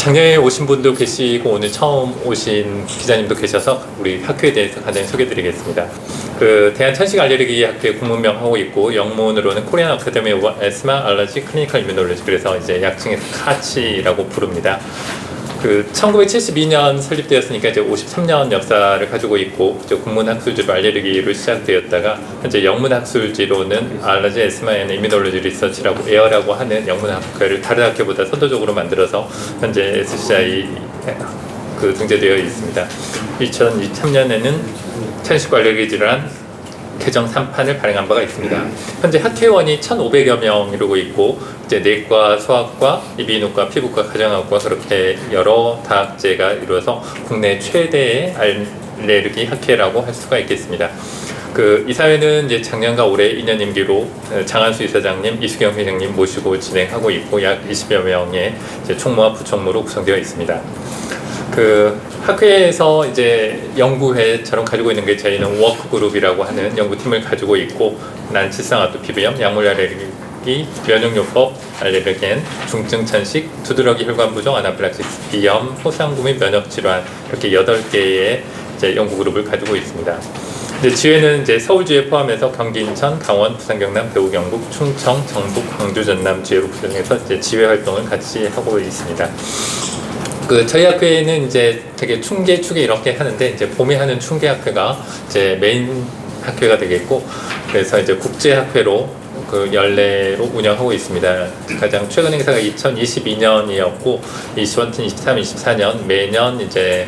작년에 오신 분도 계시고 오늘 처음 오신 기자님도 계셔서 우리 학교에 대해서 간단히 소개드리겠습니다. 그 대한 천식 알레르기 학교에 국문명 하고 있고 영문으로는 코리안 아카데미 오브 에스마 알러지 클리니컬 이뮤놀로지 그래서 이제 약칭해서 카치라고 부릅니다. 그 1972년 설립되었으니까 이제 53년 역사를 가지고 있고 이제 국문학술지로 알레르기로 시작되었다가 현재 영문학술지로는 알러지 에스마 앤 이뮤놀로지 리서치라고 에어라고 하는 영문학회를 다른 학교보다 선도적으로 만들어서 현재 SCI 그 등재되어 있습니다. 2023년에는 천식 알레르기 질환 개정 3판을 발행한 바가 있습니다. 현재 학회원이 1,500여 명 이루고 있고 이제 내과, 소아과, 이비인후과, 피부과, 가정학과 그렇게 여러 다학제가 이루어서 국내 최대의 알레르기 학회라고 할 수가 있겠습니다. 그 이사회는 이제 작년과 올해 2년 임기로 장한수 이사장님, 이수경 회장님 모시고 진행하고 있고 약 20여 명의 총무와 부총무로 구성되어 있습니다. 그 학회에서 이제 연구회처럼 가지고 있는 게 저희는 워크그룹이라고 하는 연구팀을 가지고 있고 난치성 아토피비염, 약물 알레르기, 면역요법, 알레르겐, 중증 천식, 두드러기 혈관 부종, 아나필락시스, 비염, 호상구 및 면역 질환 이렇게 여덟 개의 이제 연구 그룹을 가지고 있습니다. 이제 지회는 이제 서울지회 포함해서 경기, 인천, 강원, 부산, 경남, 배우, 경북, 충청, 정북, 광주, 전남 지회로 구성해서 이제 지회 활동을 같이 하고 있습니다. 그 저희 학회는 이제 되게 충계 축에 이렇게 하는데 이제 봄에 하는 충계 학회가 이제 메인 학회가 되겠고 그래서 이제 국제 학회로 그 연례로 운영하고 있습니다. 가장 최근 행사가 2022년이었고 20, 23, 24년 매년 이제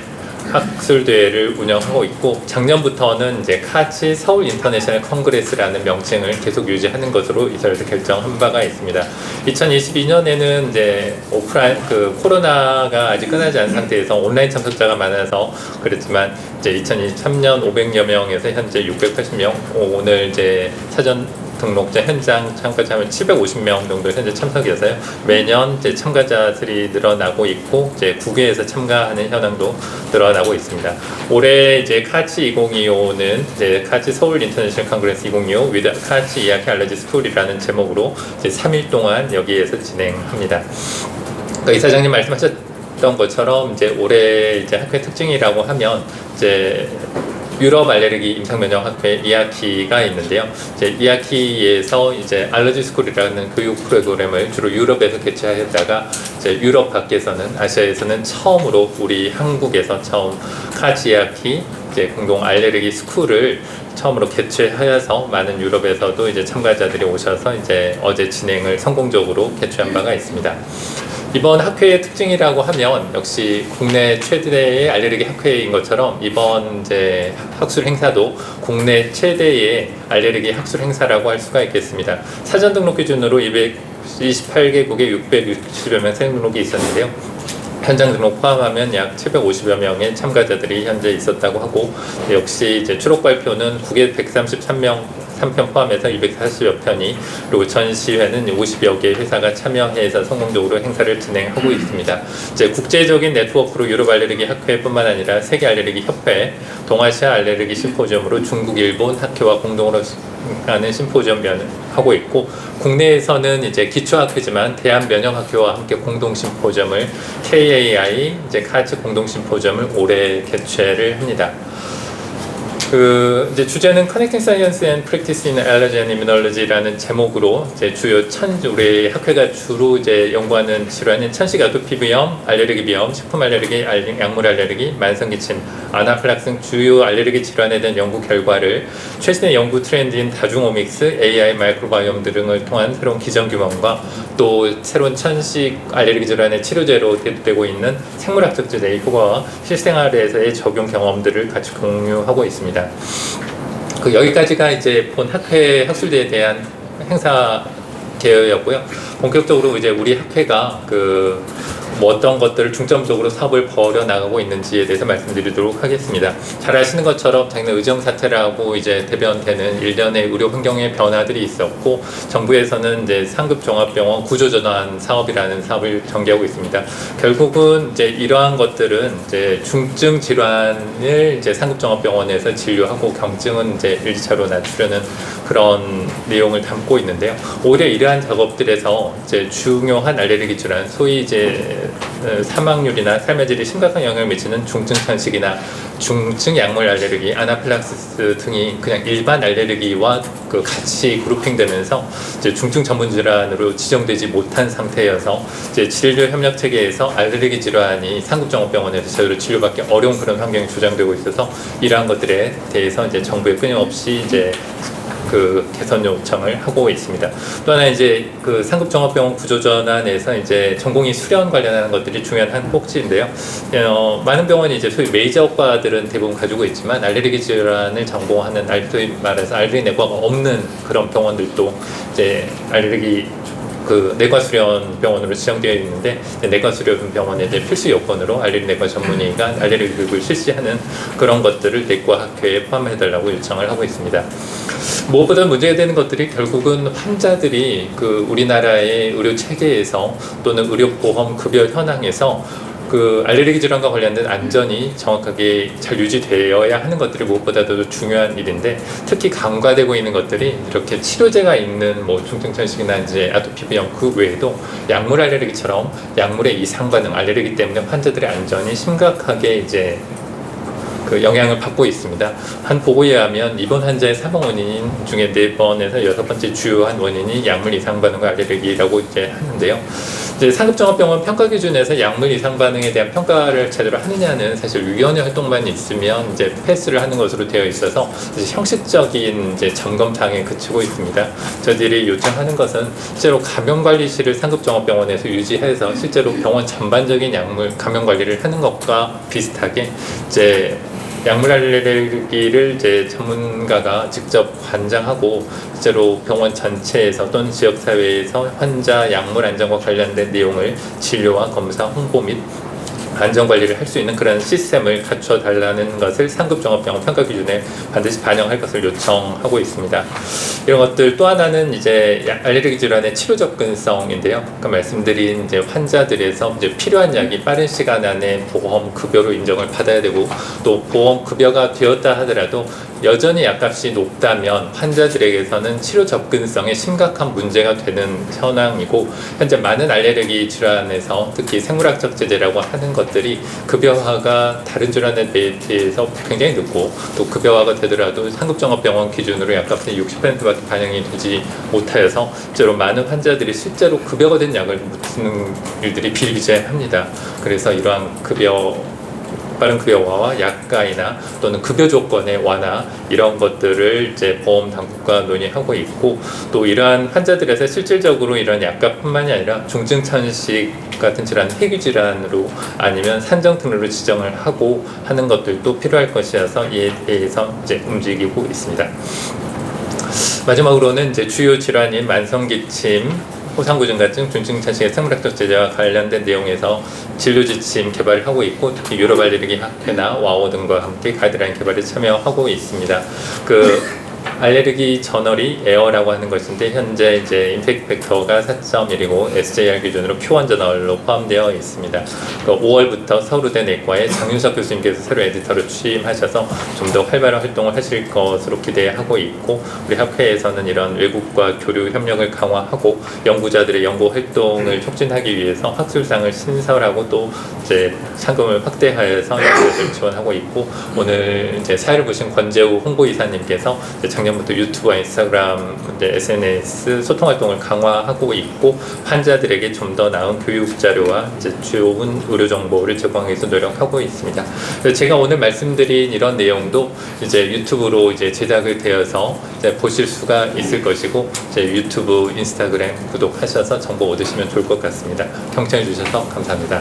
학술 대회를 운영하고 있고 작년부터는 이제 카치 서울 인터내셔널 컨그레스라는 명칭을 계속 유지하는 것으로 이사회에서 결정한 바가 있습니다. 2022년에는 이제 오프라인 그 코로나가 아직 끝나지 않은 상태에서 온라인 참석자가 많아서 그랬지만 이제 2023년 500여 명에서 현재 680명 오늘 이제 사전 등록자 현장 참가자면 750명 정도 현재 참석이어서요. 매년 이제 참가자들이 늘어나고 있고 이제 국외에서 참가하는 현황도 늘어나고 있습니다. 올해 이제 카치 2025는 이제 카치 서울 인터내셔널 컨그레스 2025 위드 카치 이야기 알러지 스쿨이라는 제목으로 이제 3일 동안 여기에서 진행합니다. 그러니까 이사장님 말씀하셨던 것처럼 이제 올해 이제 학회 특징이라고 하면 이제 유럽 알레르기 임상 면역 학회 이아키가 있는데요. 이제 이아키에서 이제 알러지 스쿨이라는 교육 프로그램을 주로 유럽에서 개최하였다가 이제 유럽 밖에서는 아시아에서는 처음으로 우리 한국에서 처음 카지아키 이제 공동 알레르기 스쿨을 처음으로 개최하여서 많은 유럽에서도 이제 참가자들이 오셔서 이제 어제 진행을 성공적으로 개최한 바가 있습니다. 이번 학회의 특징이라고 하면 역시 국내 최대의 알레르기 학회인 것처럼 이번 이제 학술 행사도 국내 최대의 알레르기 학술 행사라고 할 수가 있겠습니다. 사전 등록 기준으로 228개국에 660여 명 생등록이 있었는데요. 현장 등록 포함하면 약 750여 명의 참가자들이 현재 있었다고 하고 역시 이제 추록 발표는 국외 133명 3편 포함해서 240여 편이 그리고 전 시회는 50여 개의 회사가 참여해서 성공적으로 행사를 진행하고 있습니다. 이제 국제적인 네트워크로 유럽 알레르기 학회뿐만 아니라 세계 알레르기 협회, 동아시아 알레르기 심포지엄으로 중국, 일본 학회와 공동으로 하는 심포지엄 하고 있고 국내에서는 이제 기초학회지만 대한면역학회와 함께 공동 심포지엄을 KAI 이제 카츠 공동 심포지엄을 올해 개최를 합니다. 그 이제 주제는 Connecting Science and Practice in Allergy and Immunology라는 제목으로 이제 주요 천 우리 학회가 주로 이제 연구하는 질환은 천식 아토피비염, 알레르기 비염, 식품 알레르기, 알- 약물 알레르기, 만성 기침, 아나필락스 등 주요 알레르기 질환에 대한 연구 결과를 최신의 연구 트렌드인 다중 오믹스, AI 마이크로바이옴 등을 통한 새로운 기전 규범과 또 새로운 천식 알레르기 질환의 치료제로 대두되고 있는 생물학적 제의 효과와 실생활에서의 적용 경험들을 같이 공유하고 있습니다. 그 여기까지가 이제 본 학회 학술대에 대한 행사 계획이었고요. 본격적으로 이제 우리 학회가 그 뭐 어떤 것들을 중점적으로 사업을 벌여 나가고 있는지에 대해서 말씀드리도록 하겠습니다. 잘 아시는 것처럼 작년 의정 사태라고 이제 대변되는 일련의 의료 환경의 변화들이 있었고 정부에서는 이제 상급 종합병원 구조 전환 사업이라는 사업을 전개하고 있습니다. 결국은 이제 이러한 것들은 이제 중증 질환을 이제 상급 종합병원에서 진료하고 경증은 이제 일차로 낮추려는 그런 내용을 담고 있는데요. 오히려 이러한 작업들에서 이제 중요한 알레르기 질환, 소위 이제 어, 사망률이나 삶의 질에 심각한 영향을 미치는 중증 천식이나 중증 약물 알레르기, 아나필락시스 등이 그냥 일반 알레르기와 그 같이 그룹핑되면서 이제 중증 전문 질환으로 지정되지 못한 상태여서 이제 진료 협력 체계에서 알레르기 질환이 상급종합병원에서 제대로 치료받기 어려운 그런 환경이 조장되고 있어서 이러한 것들에 대해서 이제 정부에 끊임없이 이제 그 개선 요청을 하고 있습니다. 또 하나 이제 그 상급 종합병원 구조 전환에서 이제 전공의 수련 관련하는 것들이 중요한 한 꼭지인데요. 어, 많은 병원이 이제 소위 메이저과들은 대부분 가지고 있지만 알레르기 질환을 전공하는 알- 소위 말해서 알레르기 내과가 없는 그런 병원들도 이제 알레르기 그 내과 수련 병원으로 지정되어 있는데 이제 내과 수련 병원의 이제 필수 요건으로 알레르기 내과 전문의가 알레르기 교육을 실시하는 그런 것들을 내과 학회에 포함해달라고 요청을 하고 있습니다. 무엇보다 문제가 되는 것들이 결국은 환자들이 그 우리나라의 의료 체계에서 또는 의료 보험 급여 현황에서 그 알레르기 질환과 관련된 안전이 정확하게 잘 유지되어야 하는 것들이 무엇보다도 중요한 일인데 특히 간과되고 있는 것들이 이렇게 치료제가 있는 뭐 중증천식이나 이제 아토피 비염 그 외에도 약물 알레르기처럼 약물의 이상 반응 알레르기 때문에 환자들의 안전이 심각하게 이제 그 영향을 받고 있습니다. 한 보고에 의하면 이번 환자의 사망 원인 중에 네 번에서 여섯 번째 주요한 원인이 약물 이상 반응과 알레르기라고 이제 하는데요. 이제 상급종합병원 평가 기준에서 약물 이상 반응에 대한 평가를 제대로 하느냐는 사실 위원회 활동만 있으면 이제 패스를 하는 것으로 되어 있어서 형식적인 이제 점검 사항에 그치고 있습니다. 저희들이 요청하는 것은 실제로 감염관리실을 상급종합병원에서 유지해서 실제로 병원 전반적인 약물 감염 관리를 하는 것과 비슷하게 이제 약물 알레르기를 이제 전문가가 직접 관장하고 실제로 병원 전체에서 또는 지역 사회에서 환자 약물 안전과 관련된 내용을 진료와 검사, 홍보 및 안전 관리를 할 수 있는 그런 시스템을 갖춰 달라는 것을 상급 종합병원 평가 기준에 반드시 반영할 것을 요청하고 있습니다. 이런 것들 또 하나는 이제 약- 알레르기 질환의 치료 접근성인데요. 아까 말씀드린 이제 환자들에서 이제 필요한 약이 빠른 시간 안에 보험 급여로 인정을 받아야 되고 또 보험 급여가 되었다 하더라도 여전히 약값이 높다면 환자들에게서는 치료 접근성에 심각한 문제가 되는 현황이고 현재 많은 알레르기 질환에서 특히 생물학적 제재라고 하는 것 들이 급여화가 다른 질환에 비해서 굉장히 늦고 또 급여화가 되더라도 상급종합병원 기준으로 약값의 60%밖에 반영이 되지 못하여서 실제로 많은 환자들이 실제로 급여가 된 약을 못 쓰는 일들이 비일비재합니다. 그래서 이러한 급여 빠른 급여화와 약가이나 또는 급여 조건의 완화 이런 것들을 이제 보험 당국과 논의하고 있고 또 이러한 환자들에서 실질적으로 이런 약가뿐만이 아니라 중증 천식 같은 질환 희귀 질환으로 아니면 산정 등록으로 지정을 하고 하는 것들도 필요할 것이어서 이에 대해서 이제 움직이고 있습니다. 마지막으로는 이제 주요 질환인 만성 기침, 호상부증가증, 중증천식의 생물학적 제재와 관련된 내용에서 진료 지침 개발을 하고 있고 특히 유럽 알레르기 학회나 와우 등과 함께 가이드라인 개발에 참여하고 있습니다. 그 알레르기 저널이 에어라고 하는 것인데 현재 이제 임팩트 팩터가 4.1이고 SJR 기준으로 Q1 저널로 포함되어 있습니다. 그 5월부터 서울대 내과의 장윤석 교수님께서 새로 에디터로 취임하셔서 좀 더 활발한 활동을 하실 것으로 기대하고 있고 우리 학회에서는 이런 외국과 교류 협력을 강화하고 연구자들의 연구 활동을 촉진하기 위해서 학술상을 신설하고 또 이제 상금을 확대하여서 연구를 지원하고 있고 오늘 이제 사회를 보신 권재우 홍보이사님께서 이제 작년부터 유튜브와 인스타그램, SNS 소통 활동을 강화하고 있고 환자들에게 좀 더 나은 교육 자료와 이제 좋은 의료 정보를 제공하기 위해서 노력하고 있습니다. 제가 오늘 말씀드린 이런 내용도 이제 유튜브로 이제 제작을 되어서 이제 보실 수가 있을 것이고 이제 유튜브, 인스타그램 구독하셔서 정보 얻으시면 좋을 것 같습니다. 경청해 주셔서 감사합니다.